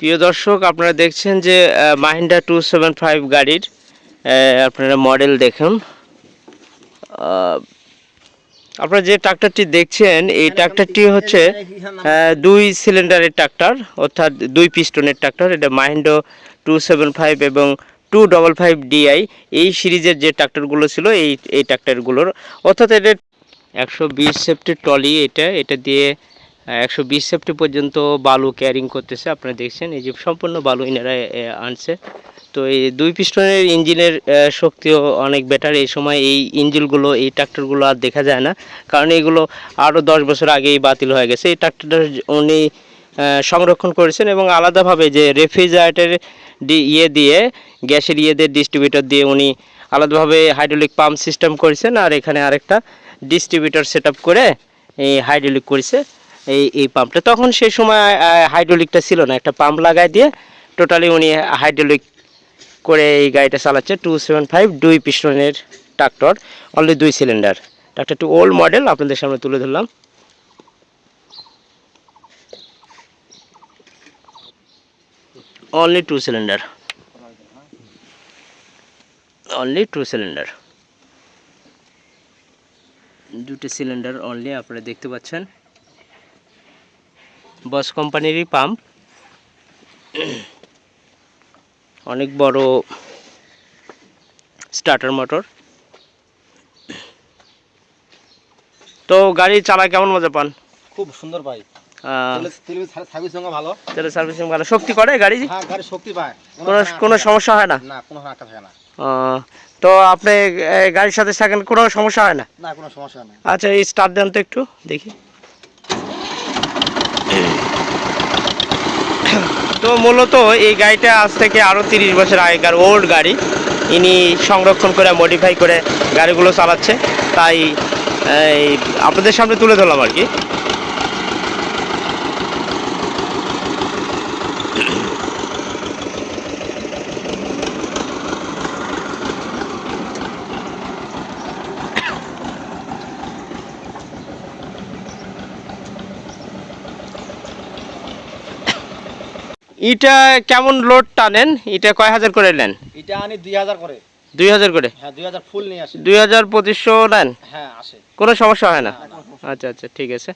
প্রিয় দর্শক, আপনারা দেখছেন যে মাহিন্দ্রা টু সেভেন ফাইভ গাড়ির আপনারা মডেল দেখুন। আপনারা যে ট্রাক্টরটি দেখছেন, এই ট্রাক্টরটি হচ্ছে দুই সিলিন্ডারের ট্রাক্টর অর্থাৎ দুই পিস্টনের ট্রাক্টর এটা মাহিন্দ্র টু সেভেন ফাইভ এবং টু ডবল ফাইভ ডিআই এই সিরিজের যে ট্রাক্টরগুলো ছিল, এই এই ট্রাক্টরগুলোর অর্থাৎ এটা একশো বিশ সেফটি টলি এটা এটা দিয়ে একশো বিশ সেফটি পর্যন্ত বালু ক্যারিং করতেছে, আপনারা দেখছেন, এই যে সম্পূর্ণ বালু ইনারা আনছে। তো এই দুই পিস্টনের ইঞ্জিনের শক্তিও অনেক বেটার এই সময় এই ইঞ্জিনগুলো, এই ট্রাক্টরগুলো আর দেখা যায় না, কারণ এগুলো আরও দশ বছর আগেই বাতিল হয়ে গেছে। এই ট্রাক্টরটা উনি সংরক্ষণ করেছেন এবং আলাদাভাবে যে রেফ্রিজারেটর ইয়ে দিয়ে, গ্যাসের ইয়েদের ডিস্ট্রিবিউটর দিয়ে উনি আলাদাভাবে হাইড্রোলিক পাম্প সিস্টেম করেছেন, আর এখানে আরেকটা ডিস্ট্রিবিউটর সেট করে এই হাইড্রোলিক করেছে। এই এই পাম্পটা তখন সেই সময় হাইড্রোলিকটা ছিল না। একটা পাম্প লাগাই দিয়ে টোটালি উনি হাইড্রোলিক করে এই গাড়িটা চালাচ্ছে টু সেভেন ফাইভ দুই পিস্টনের ট্রাক্টর অনলি দুই cylinder tractor two old model আপনাদের সামনে তুলে ধরলাম। Only two cylinder only two cylinder দুটি সিলিন্ডার অনলি আপনারা দেখতে পাচ্ছেন। বস কোম্পানিরই পাম্প। অনেক বড় স্টার্টার মোটর। তো গাড়ি চালায় কেমন মজা পান? খুব সুন্দর পাই আহ, ভালো। তেলের সার্ভিসিং ভালো। শক্তি করে গাড়ি? হ্যাঁ গাড়ি শক্তি পায়। কোনো কোনো সমস্যা হয় না? না কোনো থাকে না। তো আপনি গাড়ির সাথে থাকেন কোনো সমস্যা হয় না? না কোনো সমস্যা নেই আচ্ছা এই স্টার্ট দেন তো একটু দেখি। তো মূলত এই গাড়িটা আজ থেকে আরও তিরিশ বছর আগেকার ওল্ড গাড়ি। ইনি সংরক্ষণ করে মডিফাই করে গাড়িগুলো চালাচ্ছে। তাই আপনাদের সামনে তুলে ধরলাম আর কি। এটা কেমন লোড টানেন? এটা কয় হাজার করে নেন? এটা আনি দুই হাজার করে। দুই হাজার করে? হ্যাঁ দুই হাজার ফুল নিয়ে আসে। দুই হাজার পঁচিশশো নেন? হ্যাঁ আসে। কোনো সমস্যা হয় না। আচ্ছা আচ্ছা ঠিক আছে।